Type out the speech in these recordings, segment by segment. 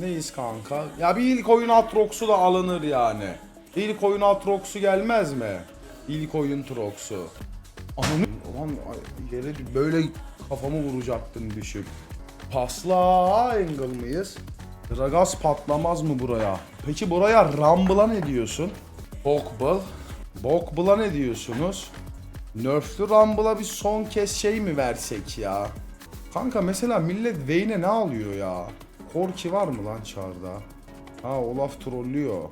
neyiz kanka? Ya bir ilk oyun Atrox'u da alınır yani. İlk oyun Atrox'u gelmez mi? İlk oyun Trox'u. Ananı... Ulan yere böyle kafamı vuracaktın düşüp. Pasla angle mıyız? Dragas patlamaz mı buraya? Peki buraya Rumble'a ne diyorsun? Bokbul. Bokbul'a ne diyorsunuz? Nerf'lü Rumble'a bir son kez şey mi versek ya? Kanka mesela millet Vayne'e ne alıyor ya? Korki var mı lan çarda? Ha Olaf trollüyor.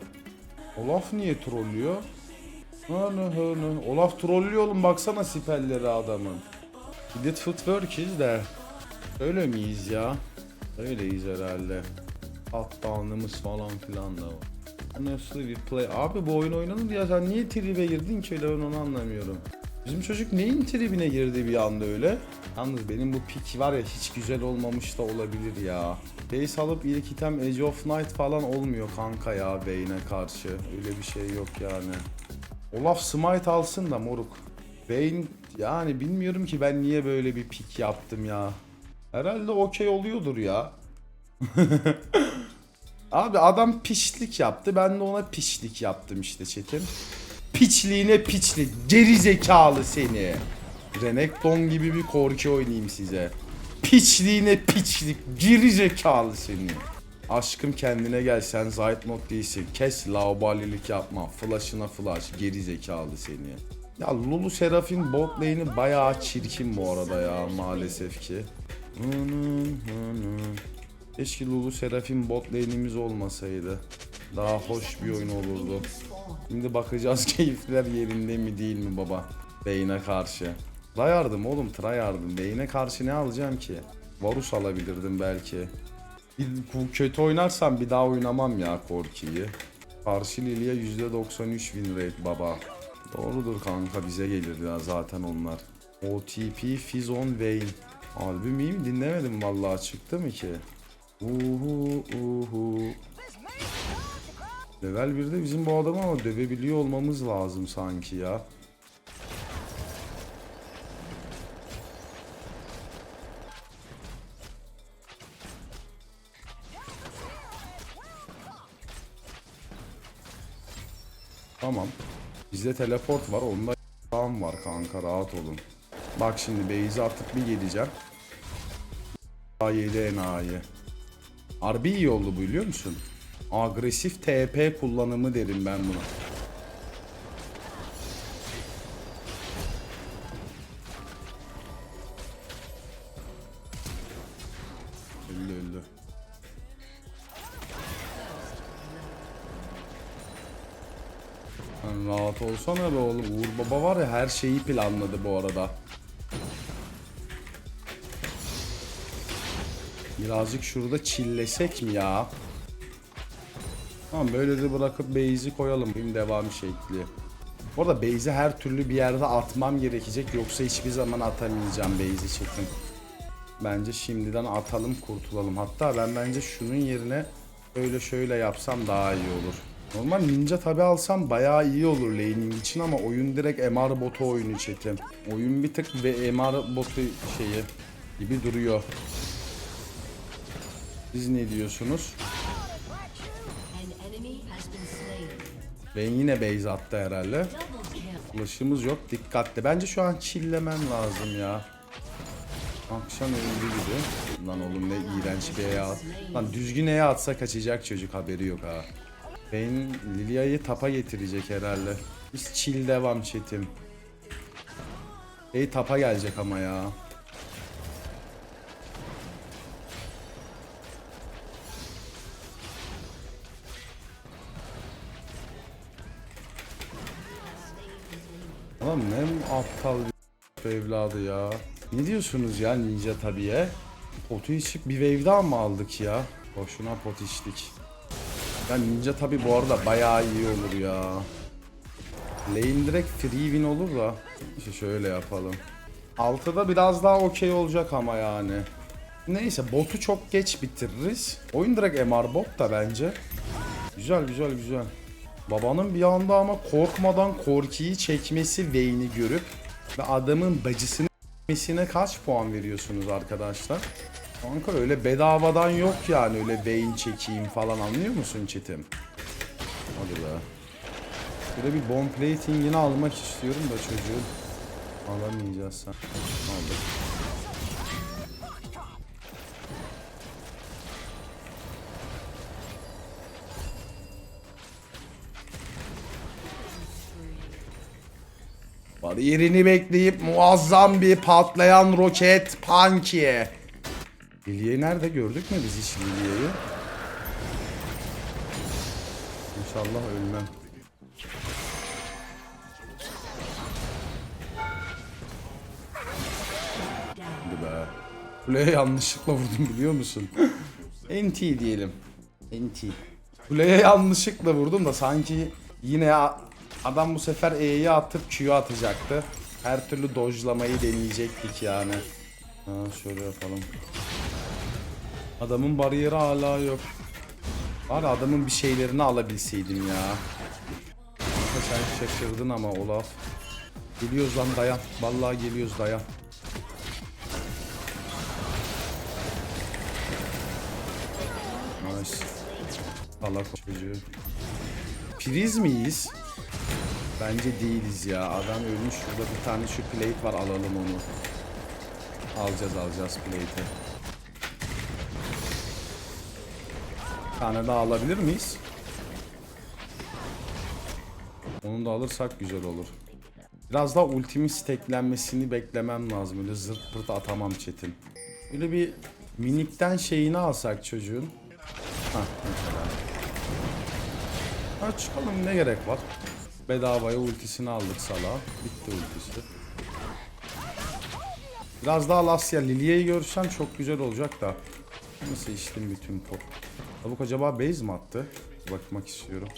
Olaf niye trollüyor? Hını hını. Olaf trollüyor oğlum baksana sipelleri adamın. De footwork'iz de. Öyle miyiz ya? Öyleyiz herhalde. Hatta falan filan da var. Nasıl bir play? Abi bu oyun oynanır ya sen niye tribe girdin ki öyle ben onu anlamıyorum. Bizim çocuk neyin tribine girdi bir anda öyle? Yalnız benim bu pick var ya hiç güzel olmamış da olabilir ya. Base alıp ilk item Edge of Night falan olmuyor kanka ya Vayne'e karşı. Öyle bir şey yok yani. Olaf smite alsın da moruk. Vayne yani bilmiyorum ki ben niye böyle bir pick yaptım ya. Herhalde okey oluyordur ya. Abi adam pişlik yaptı. Ben de ona pişlik yaptım işte Çetin. Piçliğine piçlik. Geri zekalı seni. Renekton gibi bir korku oynayayım size. Piçliğine piçlik. Geri zekalı seni. Aşkım kendine gel sen zayt not değilsin. Kes laubalilik yapma. Flash'ına flash. Geri zekalı seni. Ya Lulu Seraf'in bot lane'i bayağı çirkin bu arada ya maalesef ki. Keşke Lulu Seraf'in bot lane'imiz olmasaydı. Daha hoş bir oyun olurdu. Şimdi bakacağız keyifler yerinde mi değil mi baba. Beyne karşı. Tryhard'ım oğlum tryhard'ım. Beyne karşı ne alacağım ki? Varus alabilirdim belki. Bir, bu kötü oynarsam bir daha oynamam ya Korki'yi. Karşı Lilia %93 win rate baba. Doğrudur kanka bize gelir ya zaten onlar. OTP Fizon Vayne. Albüm miyim dinlemedim vallahi çıktı mı ki? Uhu uhu. Level 1'de bizim bu adamı ama dövebiliyor olmamız lazım sanki ya. Tamam. Bizde teleport var. Onda tam var kanka rahat olun. Bak şimdi base'e artık bir geleceğim. A7 enayi. Harbi iyi oldu bu biliyor musun? Agresif TP kullanımı derim ben buna. Olsana be oğlum. Uğur Baba var ya her şeyi planladı bu arada. Birazcık şurada çillesek mi ya? Tamam böyle de bırakıp base'i koyalım. Benim devam şekli. Bu arada base'i her türlü bir yerde atmam gerekecek. Yoksa hiçbir zaman atamayacağım base'i çekin. Bence şimdiden atalım kurtulalım. Hatta ben bence şunun yerine öyle şöyle yapsam daha iyi olur. Normal ninja tabi alsam bayağı iyi olur laning için ama oyun direkt MR botu oyunu çekin. Oyun bir tık ve MR botu şeyi gibi duruyor. Siz ne diyorsunuz? Ben yine base attı herhalde. Ulaşımız yok. Dikkatli. Bence şu an çillemem lazım ya. Akşam öldü gibi. Lan oğlum ne iğrenç bir E'ye at. Lan düzgün E'ye atsa kaçacak çocuk haberi yok ha. Ben Lilia'yı tapa getirecek herhalde. Biz chill devam chatim. Hey tapa gelecek ama ya. Lan ne aptal bir evladı ya. Ne diyorsunuz ya ninja tabiye? Potu içip bir wave daha mı aldık ya? Boşuna pot içtik. Ya ninja tabi bu arada bayağı iyi olur ya. Lane direkt free win olur da. İşte şöyle yapalım. Altıda biraz daha okey olacak ama yani. Neyse botu çok geç bitiririz. Oyun direkt MR bot da bence. Güzel güzel güzel. Babanın bir anda ama korkmadan Korki'yi çekmesi Vayne'i görüp ve adamın bacısını kaç puan veriyorsunuz arkadaşlar? Kanka öyle bedavadan yok yani öyle beyin çekeyim falan anlıyor musun çetim? Hadi be. Şöyle bir bomb plating'ini almak istiyorum da çocuğun. Alamayacağız sen. Aldık. Bariyerini bekleyip muazzam bir patlayan roket Punky'e. Lilya'yı nerede gördük mü biz hiç Lilya'yı? İnşallah ölmem. Hadi be. Kuleye yanlışlıkla vurdum biliyor musun? NT diyelim. NT. Kuleye yanlışlıkla vurdum da sanki yine adam bu sefer E'yi atıp Q'yu atacaktı. Her türlü dojlamayı deneyecektik yani. Ha şöyle yapalım. Adamın bariyeri hala yok. Var adamın bir şeylerini alabilseydim ya. Sen şaşırdın ama Olaf. Geliyoruz lan dayan. Vallahi geliyoruz dayan. Nice. Allah çocuğu. Priz miyiz? Bence değiliz ya. Adam ölmüş. Şurada bir tane şu plate var. Alalım onu. Alacağız alacağız plate'i. Bir tane daha alabilir miyiz? Onu da alırsak güzel olur. Biraz daha ultimin steklenmesini beklemem lazım. Öyle zırt pırt atamam çetin. Böyle bir minikten şeyini alsak çocuğun. Hah mesela. Ne gerek var? Bedavaya ultisini aldık sala. Bitti ultisi. Biraz daha Lasya Lilya'yı görsem çok güzel olacak da. Nasıl içtim bütün pot. Tavuk acaba base mi attı? Bakmak istiyorum.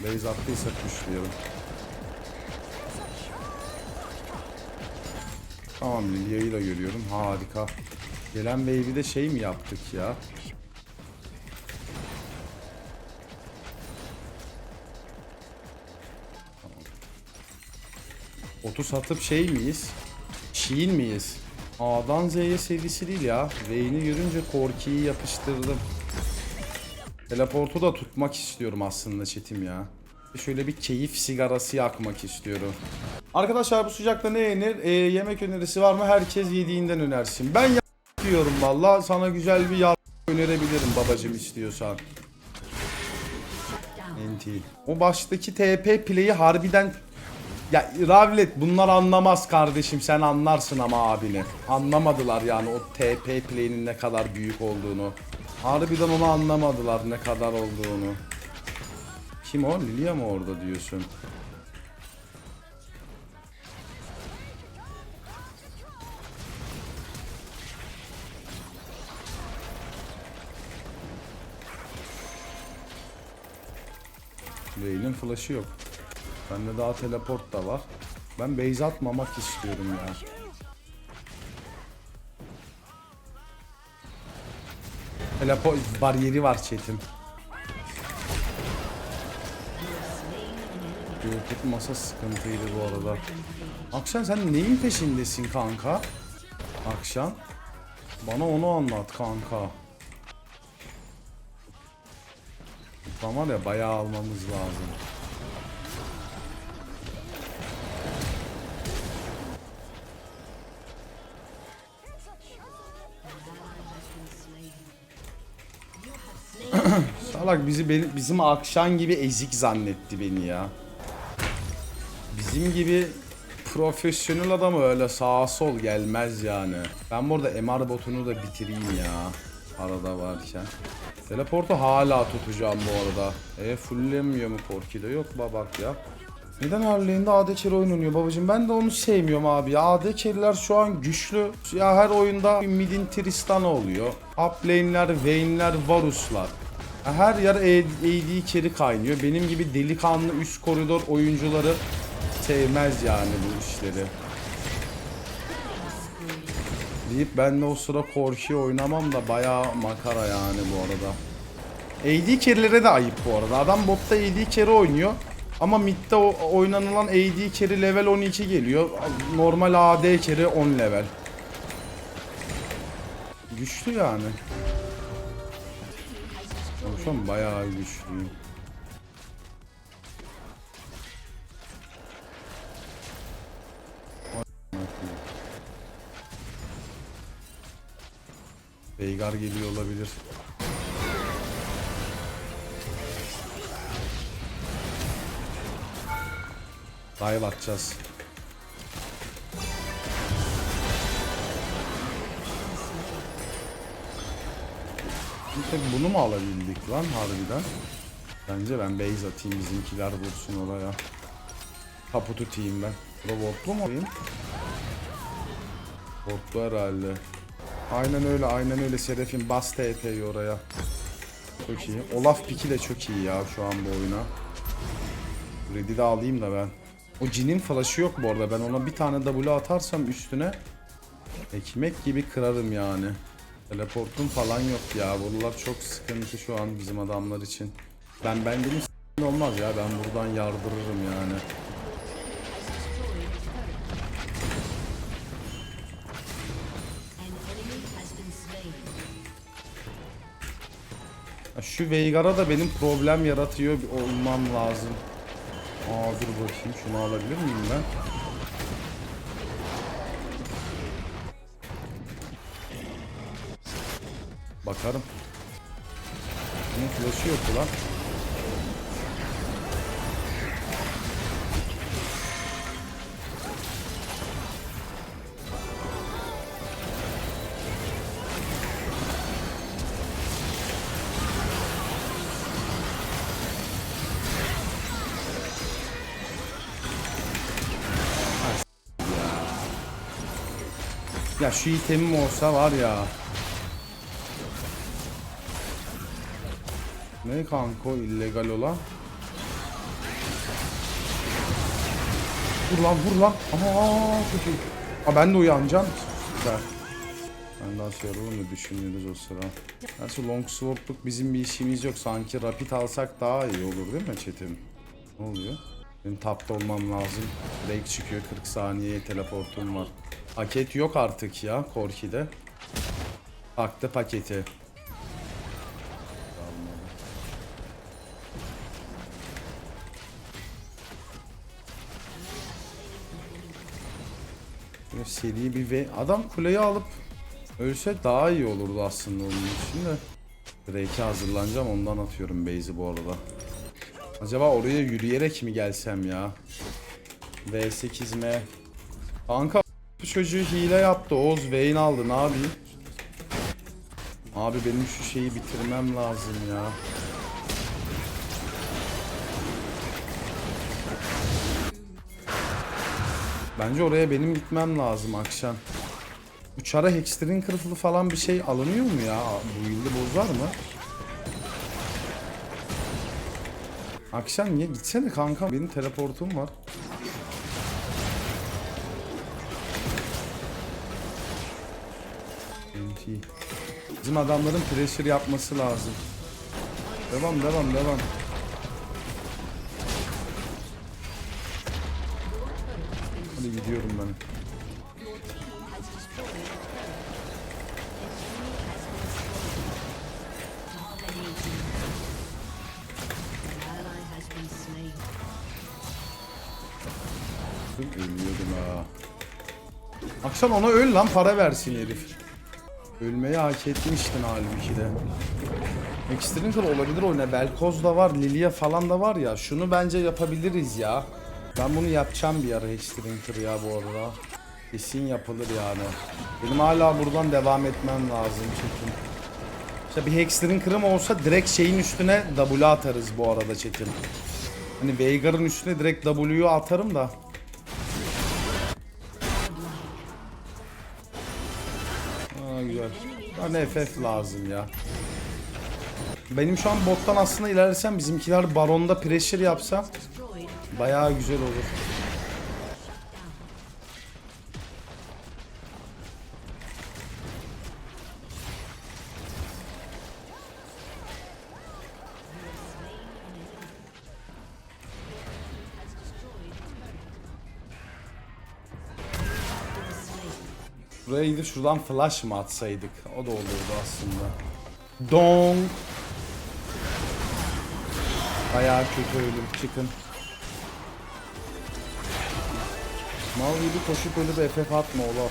Base attıysa kuşluyorum. Tamam Lilya'yı da görüyorum. Harika. Gelen wave'i şey mi yaptık ya? Otu satıp şey miyiz? Şiin miyiz? A'dan Z'ye serisi değil ya. V'ini görünce Korki'yi yapıştırdım. Teleportu da tutmak istiyorum aslında çetim ya. Şöyle bir keyif sigarası yakmak istiyorum. Arkadaşlar bu sıcakta ne yenir? Ee, yemek önerisi var mı? Herkes yediğinden önersin. Ben ya diyorum valla. Sana güzel bir ya önerebilirim babacım istiyorsan. NT. O baştaki TP play'i harbiden ya Ravlet bunlar anlamaz kardeşim sen anlarsın ama abini. Anlamadılar yani o TP play'inin ne kadar büyük olduğunu. Harbiden onu anlamadılar ne kadar olduğunu. Kim o? Lilia mı orada diyorsun? Vayne'in flash'ı yok. Bende daha teleport da var. Ben base atmamak istiyorum ya. Teleport bariyeri var chat'in. Youtube masa sıkıntıydı bu arada. Akşam sen neyin peşindesin kanka? Akşam. Bana onu anlat kanka. Var ya bayağı almamız lazım. Salak bizi beni- bizim akşam gibi ezik zannetti beni ya. Bizim gibi profesyonel adamı öyle sağa sol gelmez yani. Ben burada MR botunu da bitireyim ya. Arada varken. Teleportu hala tutacağım bu arada. E fulllemiyor mu Korki'de? Yok babak ya. Neden Harley'inde AD carry oynanıyor babacım? Ben de onu sevmiyorum abi ya. AD carry'ler şu an güçlü. Ya her oyunda midin Tristana oluyor. Up lane'ler, Vayne'ler, Varus'lar. Her yer AD carry kaynıyor. Benim gibi delikanlı üst koridor oyuncuları sevmez yani bu işleri. Deyip ben de o sıra Korki oynamam da bayağı makara yani bu arada. AD carry'lere de ayıp bu arada. Adam botta AD carry oynuyor. Ama midde oynanılan AD carry level 12 geliyor. Normal AD carry 10 level. güçlü yani. An bayağı güçlüyüm. Veigar geliyor olabilir. Dive atacağız. Bir tek bunu mu alabildik lan harbiden? Bence ben base atayım bizimkiler vursun oraya. Tapu tutayım ben. Robotlu mu alayım? Robotlu herhalde. Aynen öyle aynen öyle Serafin bas TP'yi oraya. Çok iyi. Olaf piki de çok iyi ya şu an bu oyuna. Red'i de alayım da ben. O cinin flash'ı yok bu arada. Ben ona bir tane W atarsam üstüne ekmek gibi kırarım yani. Teleportum falan yok ya. Buralar çok sıkıntı şu an bizim adamlar için. Ben ben s**tim olmaz ya. Ben buradan yardırırım yani. Şu Veigar'a da benim problem yaratıyor olmam lazım. Aa dur bakayım şunu alabilir miyim ben? Bakarım. Bunun flash'ı yok lan. Ya şu itemim olsa var ya. Ne kanka o illegal olan? Vur lan vur lan. Aa çok iyi. Aa ben de uyanacağım. Güzel. Ben daha şey yapalım mı düşünüyoruz o sıra. Gerçi longsword'luk bizim bir işimiz yok. Sanki rapid alsak daha iyi olur değil mi Çetin? Ne oluyor? Benim tapta olmam lazım. Break çıkıyor 40 saniyeye teleportum var. Paket yok artık ya Korki'de. Taktı paketi. Seri bir ve adam kuleyi alıp ölse daha iyi olurdu aslında onun için de. Drake'e hazırlanacağım ondan atıyorum base'i bu arada. Acaba oraya yürüyerek mi gelsem ya? V8M. Kanka çocuğu hile yaptı. Oğuz Vayne aldı. Ne yapayım? Abi benim şu şeyi bitirmem lazım ya. Bence oraya benim gitmem lazım akşam. Bu çara Hexter'in kırıklı falan bir şey alınıyor mu ya? Bu yılda bozar mı? Akşam niye? Gitsene kanka. Benim teleportum var. Bizim adamların pressure yapması lazım. Devam devam devam. Gidiyorum ben. Ölüyordum ha. Akşam ona öl lan para versin herif. Ölmeyi hak etmiştin halbuki de. Extrinker olabilir oyuna. Velkoz da var, Lilia falan da var ya. Şunu bence yapabiliriz ya. Ben bunu yapacağım bir ara Extrinker ya bu arada. Kesin yapılır yani. Benim hala buradan devam etmem lazım Çetin. İşte bir Hextrinker'ım olsa direkt şeyin üstüne W atarız bu arada Çetin. Hani Veigar'ın üstüne direkt W'yu atarım da. Aa güzel. Bana FF lazım ya. Benim şu an bottan aslında ilerlesem bizimkiler baronda pressure yapsa. Bayağı güzel olur. Buraya gidip şuradan flash mı atsaydık? O da olurdu aslında. Dong. Bayağı kötü ölüm. Çıkın. Mal gibi koşup ölüp FF atma oğlum.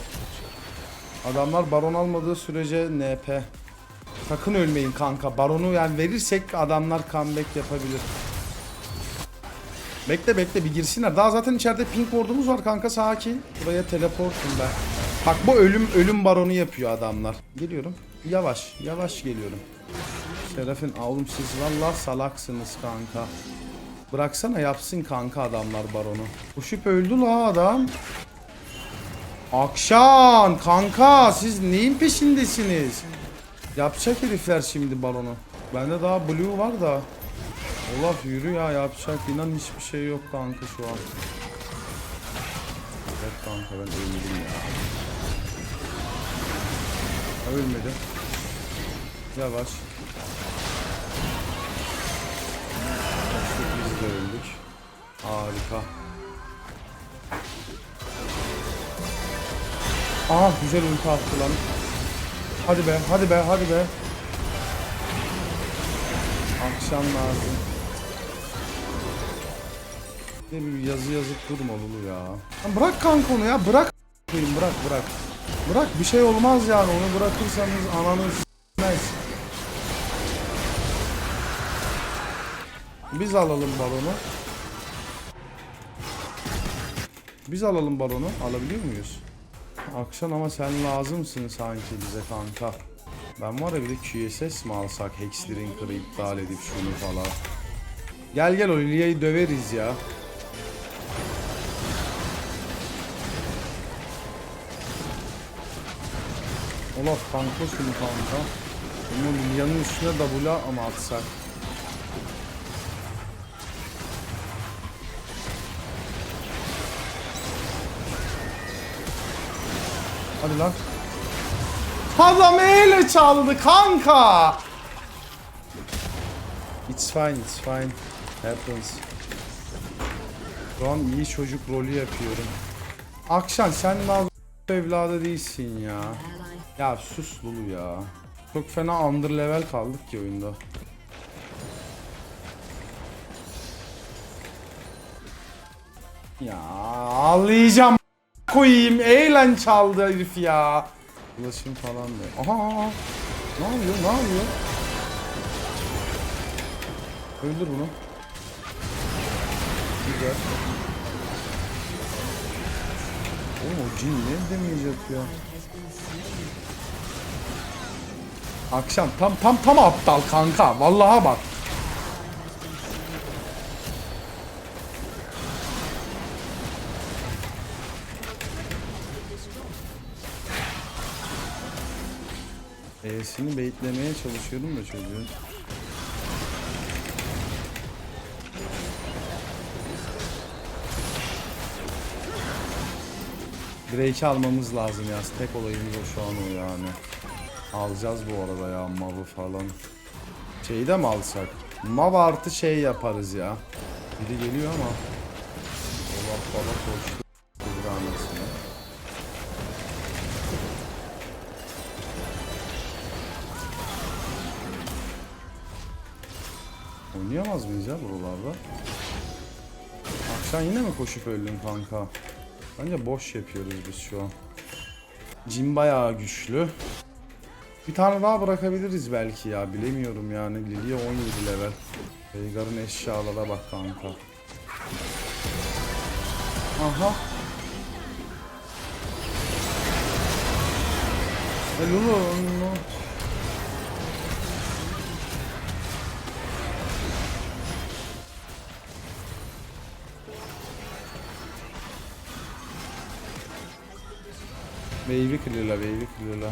Adamlar baron almadığı sürece NP. Sakın ölmeyin kanka. Baronu yani verirsek adamlar comeback yapabilir. Bekle bekle bir girsinler. Daha zaten içeride pink ward'umuz var kanka sakin. Buraya teleportum ben. Bak bu ölüm ölüm baronu yapıyor adamlar. Geliyorum. Yavaş yavaş geliyorum. Şerefin oğlum siz valla salaksınız kanka. Bıraksana yapsın kanka adamlar baronu. Uşup öldü la adam. Akşam kanka siz neyin peşindesiniz? Yapacak herifler şimdi baronu. Bende daha blue var da. Olaf yürü ya yapacak inan hiçbir şey yok kanka şu an. Evet kanka ben öldüm ya. Ölmedim. Yavaş. De öldük. Harika. Aa güzel ulti attı lan. Hadi be, hadi be, hadi be. Akşam lazım. Ne bir yazı yazıp durma Lulu ya. Lan bırak kanka onu ya, bırak. Bırak, bırak. Bırak bir şey olmaz yani onu bırakırsanız ananı s**mez. Biz alalım balonu. Biz alalım balonu. Alabiliyor muyuz? Akşam ama sen lazımsın sanki bize kanka. Ben var ya bir de QSS mi alsak Hexdrinker'ı iptal edip şunu falan. Gel gel Olivia'yı döveriz ya. Olaf kanka şunu kanka. Bunu Lilia'nın üstüne W'la ama atsak. Hadi lan. Adam ele çaldı kanka. It's fine, it's fine. Happens. Şu an iyi çocuk rolü yapıyorum. Akşam sen daha evladı değilsin ya. Ya sus Lulu ya. Çok fena under level kaldık ki oyunda. Ya ağlayacağım koyayım. Eğlen çaldı herif ya. Ulaşım falan da. Aha. Ne yapıyor? Ne yapıyor? Öldür bunu. Güzel. Oğlum o cin ne demeyecek ya? Akşam tam tam tam aptal kanka. Vallahi bak. E'sini baitlemeye çalışıyorum da çocuğun. Drake'i almamız lazım ya. Tek olayımız o şu an o yani. Alacağız bu arada ya mavı falan. Şeyi de mi alsak? Mav artı şey yaparız ya. Biri geliyor ama. Olaf baba koştu. Oynayamaz mıyız ya buralarda? Akşam yine mi koşup öldün kanka? Bence boş yapıyoruz biz şu an. Jim bayağı güçlü. Bir tane daha bırakabiliriz belki ya bilemiyorum yani Lilia 17 level. Veigar'ın eşyalara bak kanka. Aha. E Wave'i clearla, wave'i clearla.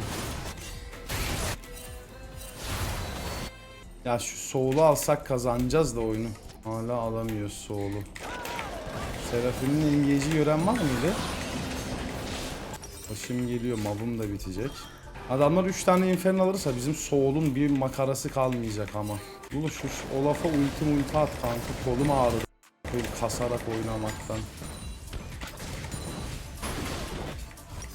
Ya şu soğulu alsak kazanacağız da oyunu. Hala alamıyoruz soğulu. Serafin'in engage'i gören var mıydı? Başım geliyor, mavım da bitecek. Adamlar 3 tane infern alırsa bizim soğulun bir makarası kalmayacak ama. Bunu şu Olaf'a ulti multi at kanka kolum ağrıdı. Kasarak oynamaktan.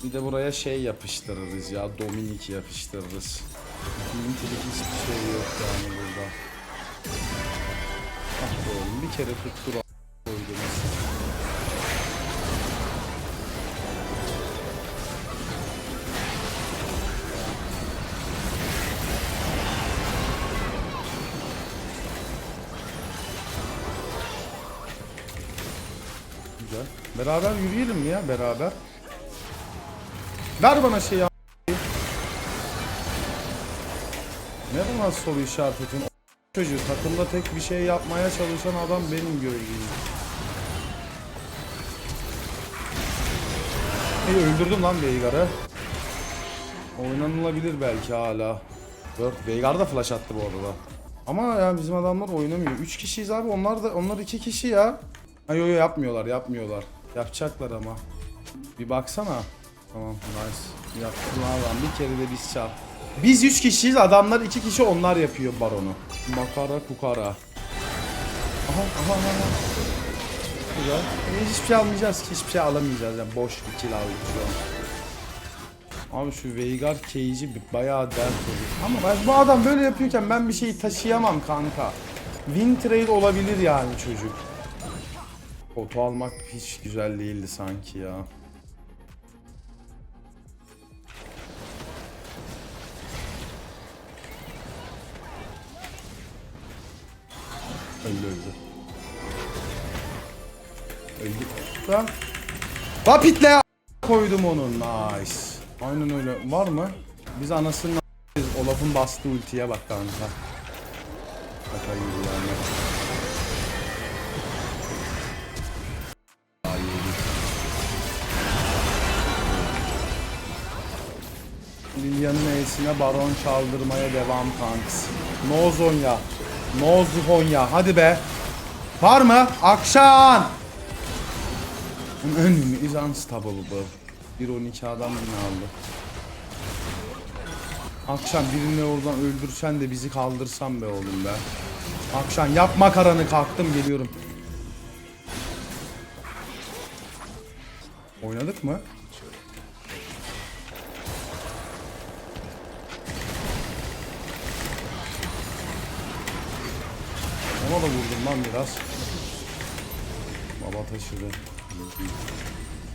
Bir de buraya şey yapıştırırız ya. Dominik yapıştırırız. Dominik'lik hiçbir şey yok yani burada. Ah oğlum bir kere tuttur koydunuz. Güzel. Beraber yürüyelim mi ya beraber? Ver bana şeyi a- Ne bana soru işaretin? O Çocuğu takımda tek bir şey yapmaya çalışan adam benim gördüğüm. İyi öldürdüm lan Veigar'ı. Oynanılabilir belki hala. Dört Veigar da flash attı bu arada. Ama ya bizim adamlar oynamıyor. 3 kişiyiz abi. Onlar da onlar 2 kişi ya. Ha yo yo yapmıyorlar, yapmıyorlar. Yapacaklar ama. Bir baksana. Tamam nice. Yaptılar lan bir kere de biz çal. Biz 3 kişiyiz adamlar 2 kişi onlar yapıyor baronu. Makara kukara. Aha aha aha. Güzel. E, hiçbir şey almayacağız ki hiçbir şey alamayacağız yani boş bir kill aldık. Abi şu Veigar cage'i bayağı dert oluyor. Ama ben, bu adam böyle yapıyorken ben bir şeyi taşıyamam kanka. Win trade olabilir yani çocuk. Foto almak hiç güzel değildi sanki ya. Öldü öldü. Öldü. Lan. Vapitle ya- koydum onu. Nice. Aynen öyle. Var mı? Biz anasının Olaf'ın bastığı ultiye bak kanka. Şaka gibi yani. Lilya'nın E'sine baron çaldırmaya devam kanks. No Zonya. No Zuhonya. Hadi be. Var mı? Akşam. Enemy is unstoppable. 1-12 adam yine aldı. Akşam birini oradan öldürsen de bizi kaldırsan be oğlum be. Akşam yapma karanı kalktım geliyorum. Oynadık mı? Ona da vurdum lan biraz. Baba taşıdı.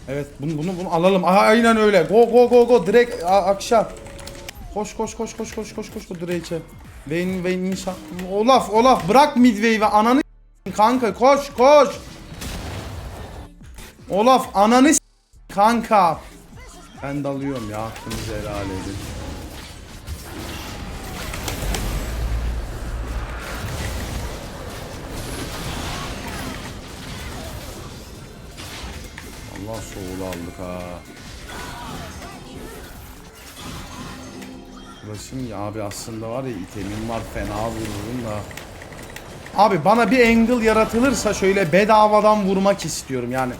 Evet bunu bunu bunu alalım. Aha, aynen öyle. Go go go go direkt akşam. Koş koş koş koş koş koş koş bu Drake'e. Vayne Vayne inşa. Olaf Olaf bırak midway'i ve ananı kanka koş koş. Olaf ananı kanka. Ben dalıyorum ya hakkınızı helal edin. Allah soğulu aldık ha. Uğraşım ya abi aslında var ya itemim var fena vururum da. Abi bana bir angle yaratılırsa şöyle bedavadan vurmak istiyorum yani.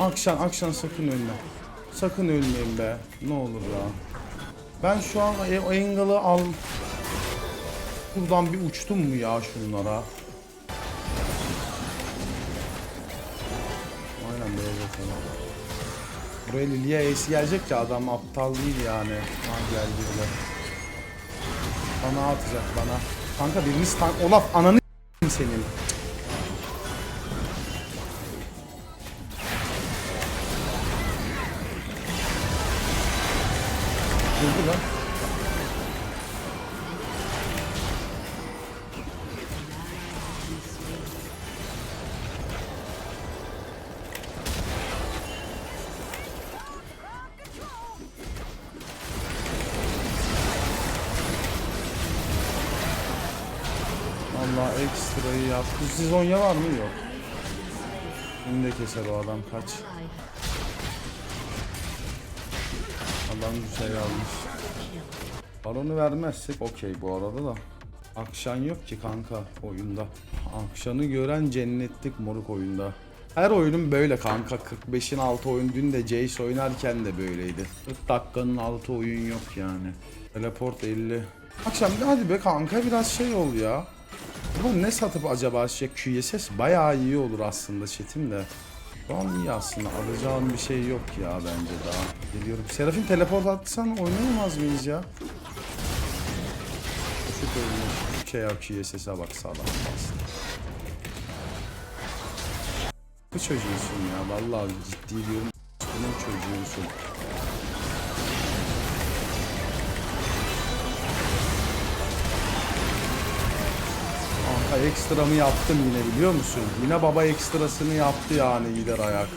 Akşam akşam sakın ölme. Sakın ölmeyin be. Ne olur ya. Ben şu an e- angle'ı al. Buradan bir uçtum mu ya şunlara? Buraya Lilia Ace gelecek ya adam aptal değil yani. Ha geldi bile. Bana atacak bana. Kanka biriniz tank... Olaf ananı senin. Öldü lan. Yaptı. Sizonya var mı? Yok. Beni de keser o adam kaç. Adam güzel almış. Baronu vermezsek okey bu arada da. Akşan yok ki kanka oyunda. Akşanı gören cennetlik moruk oyunda. Her oyunun böyle kanka 45'in altı oyun dün de Jace oynarken de böyleydi. 40 dakikanın altı oyun yok yani. Teleport 50. Akşam hadi be kanka biraz şey ol ya. Ulan ne satıp acaba şey QSS bayağı iyi olur aslında chatim de. Şu an iyi aslında. Alacağım bir şey yok ya bence daha. Geliyorum. Serafin teleport atsan oynayamaz mıyız ya? Şu yap QSS'e bak sağlam bastı. Bu çocuğusun ya. Vallahi ciddi diyorum. Bunun çocuğusun. Kanka ekstramı yaptım yine biliyor musun? Yine baba ekstrasını yaptı yani gider ayak.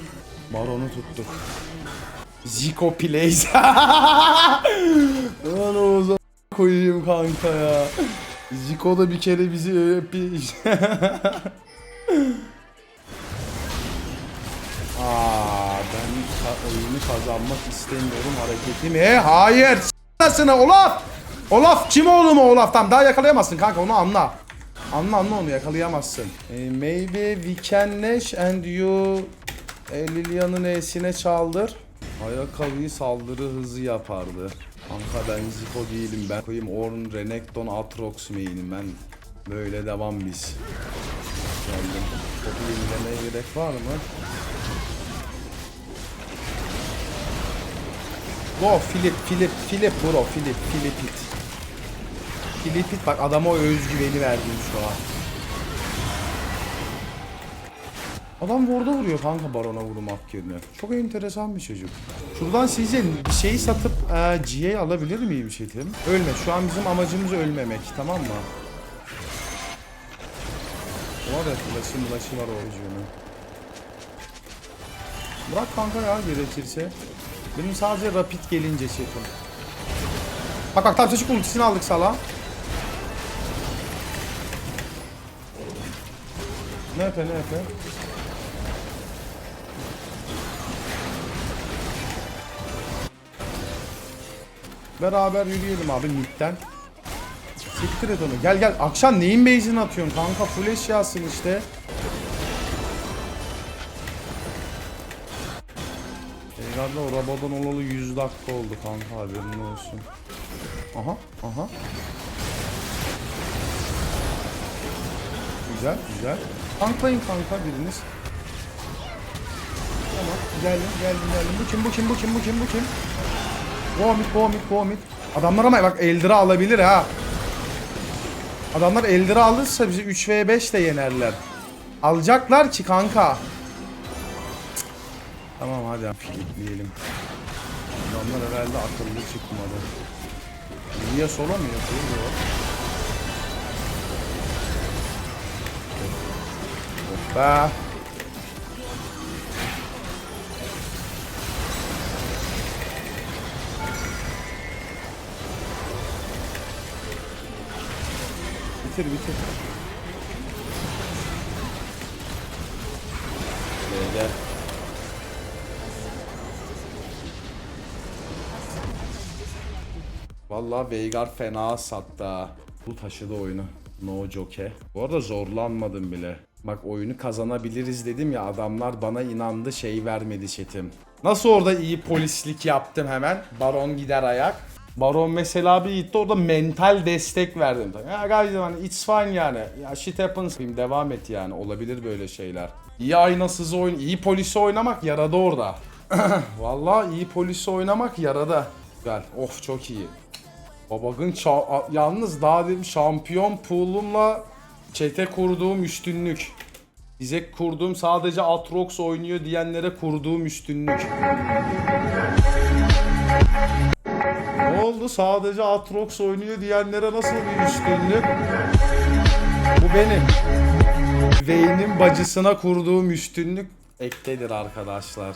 Baron'u tuttuk. Zico plays. Lan Oğuz'a koyayım kanka ya. Zico da bir kere bizi bir... Aa, ben oyunu kazanmak istemiyorum hareketimi. Hayır. S***sine Olaf. Olaf kim oğlum o Olaf? Tamam daha yakalayamazsın kanka onu anla. Anla anla onu yakalayamazsın. Eh, maybe we can Nash and you e, Lilian'ın E'sine çaldır. Ayakkabıyı saldırı hızı yapardı. Kanka ben Zico değilim ben koyayım Orn, Renekton, Atrox main'im ben. Böyle devam biz. Geldim. Topu yenilemeye gerek var mı? Go Philip Philip Philip bro Philip Philip it. İt bak adama o özgüveni verdin şu an. Adam Ward'a vuruyor kanka Baron'a vurmak yerine. Çok enteresan bir çocuk. Şuradan sizce bir şeyi satıp e, GA alabilir miyim chatim? Ölme. Şu an bizim amacımız ölmemek. Tamam mı? Var ya flash'ı flash'ı var oyuncunun. Bırak kanka ya gerekirse. Benim sadece rapid gelince chatim. Bak bak tam çocuk ultisini aldık sala. Ne yapıyor? Beraber yürüyelim abi midden. Siktir et onu. Gel gel. Akşam neyin base'ini atıyorsun kanka? Full eşyasın işte. Herhalde o Rabadon olalı 100 dakika oldu kanka haberin olsun. Aha aha. Güzel güzel. Tanklayın kanka biriniz. Tamam geldim geldim geldim. Bu kim bu kim bu kim bu kim bu kim? Mid go mid. Adamlar ama bak Eldra alabilir ha. Adamlar Eldra alırsa bizi 3v5 de yenerler. Alacaklar ki kanka. Tamam hadi filipleyelim. Adamlar herhalde akıllı çıkmadı. Niye sola mı yapıyor Hoppa. Bitir bitir. Gel gel. Vallahi Veigar fena sattı. Bu taşıdı oyunu. No joke. Bu arada zorlanmadım bile. Bak oyunu kazanabiliriz dedim ya adamlar bana inandı şey vermedi chatim. Nasıl orada iyi polislik yaptım hemen. Baron gider ayak. Baron mesela bir gitti orada mental destek verdim. Ya guys hani it's fine yani. Ya shit happens. Devam et yani. Olabilir böyle şeyler. İyi aynasız oyun, iyi polisi oynamak yaradı orada. Vallahi iyi polisi oynamak yarada. Güzel. Of çok iyi. Babagın yalnız daha dedim şampiyon pool'umla çete kurduğum üstünlük. Bize kurduğum sadece Atrox oynuyor diyenlere kurduğum üstünlük. Ne oldu? Sadece Atrox oynuyor diyenlere nasıl bir üstünlük? Bu benim. Vayne'in bacısına kurduğum üstünlük ektedir arkadaşlar.